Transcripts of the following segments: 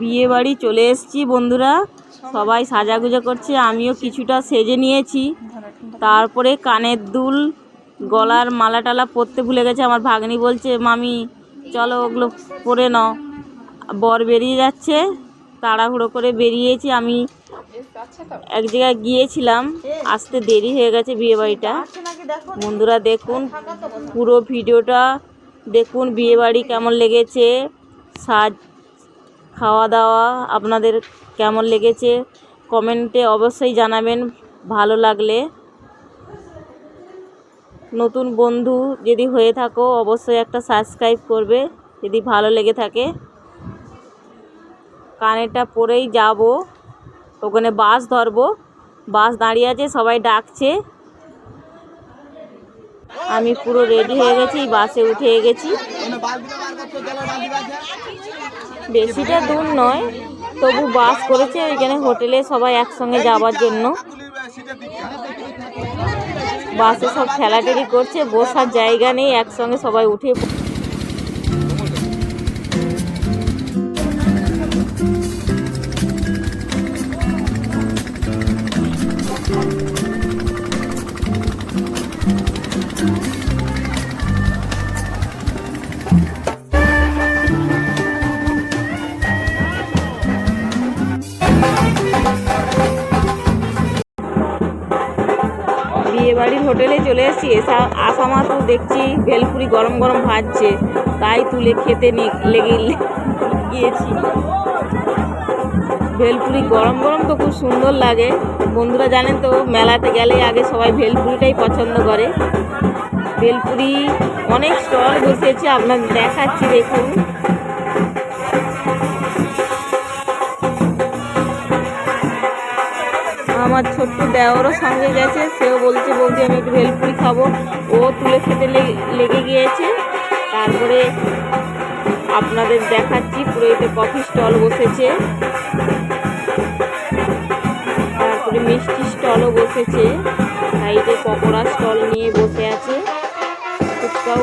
বিয়ে বাড়ি চলে এসেছি বন্ধুরা। সবাই সাজাগুজা করছে, আমিও কিছুটা সেজে নিয়েছি। তারপরে কানের দুল, গলার মালা টালা পরতে ভুলে গেছে। আমার ভাগ্নি বলছে, মামি, চলো ওগুলো পরে নাও। বর বেরিয়ে যাচ্ছে, তাড়াহুড়ো করে বেরিয়েছি। আমি এক জায়গায় গিয়েছিলাম, আসতে দেরি হয়ে গেছে বিয়ে বাড়িটা বন্ধুরা দেখুন, পুরো ভিডিওটা দেখুন বিয়ে বাড়ি কেমন লেগেছে। সাজ খাওয়া দাওয়া আপনাদের কেমন লেগেছে কমেন্টে অবশ্যই জানাবেন, ভালো লাগলে। নতুন বন্ধু যদি হয়ে থাকো, অবশ্যই একটা সাবস্ক্রাইব করবে, যদি ভালো লেগে থাকে। কানেরটা পরেই যাব, ওখানে বাস ধরবো, বাস দাঁড়িয়ে আছে, সবাই ডাকছে। আমি পুরো রেডি হয়ে গেছি, বাসে উঠে গেছি। বেশিটা দূর নয়, তবু বাস করেছে, ওইখানে হোটেলে সবাই একসঙ্গে যাওয়ার জন্য। বাসে সব ঠেলাঠেলি করছে, বসার জায়গা নেই, একসঙ্গে সবাই উঠে হোটেলে চলে এসেছি, এসা, আসা মাত্র দেখছি ভেলপুরি গরম গরম ভাজছে, তাই তুলে খেতে লেগে গিয়েছি। ভেলপুরি গরম গরম তো খুব সুন্দর লাগে, বন্ধুরা জানেন তো মেলাতে গেলে আগে সবাই ভেলপুরিটাই পছন্দ করে। ভেলপুরি অনেক স্টল বসেছে আপনার দেখাচ্ছি দেখুন। আমার ছোট্ট দেওয়ারও সঙ্গে গেছে। সেও বলছে বলছে আমি একটু ভেলপুরি খাব। ও তুলে খেতে লেগে গিয়েছে। তারপরে আপনাদের দেখাচ্ছি, পুরো এতে কফি স্টল বসেছে। তারপরে মিষ্টি স্টলও বসেছে। সাইডে পকোড়া স্টল নিয়ে বসে আছে। ফুচকাও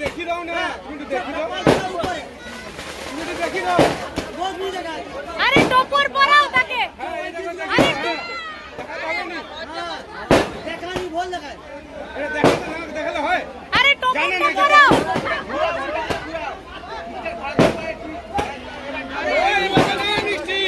দেখি দাও না তুমি দেখি দাও তুমি দেখি দাও আরে টপর পরাও তাকে হ্যাঁ এই দেখো দেখি আরে হ্যাঁ দেখাতে হবে নি দেখানি বল দেখায় এটা দেখাতে না দেখালে হয় আরে জানেন টপরটা এই যে- পরাও এই বাবা না মিষ্টি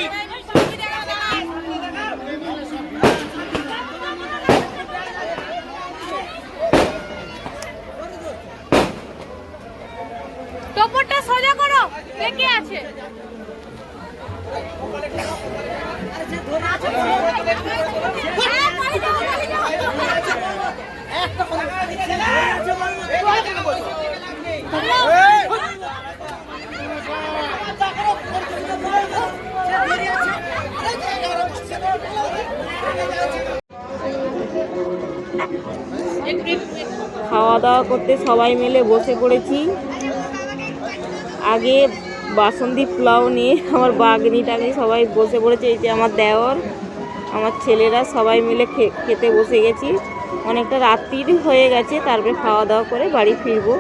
টপরটা সোজা করো আছে। খাওয়া দাওয়া করতে সবাই মিলে বসে পড়েছি আগে বাসন্তী পোলাও নিয়ে আমার বাগনিটা আমি সবাই বসে পড়েছে, এই যে আমার দেওর, আমার ছেলেরা সবাই মিলে খেতে বসে গেছি অনেকটা রাত্রির হয়ে গেছে, তারপরে খাওয়া দাওয়া করে বাড়ি ফিরবো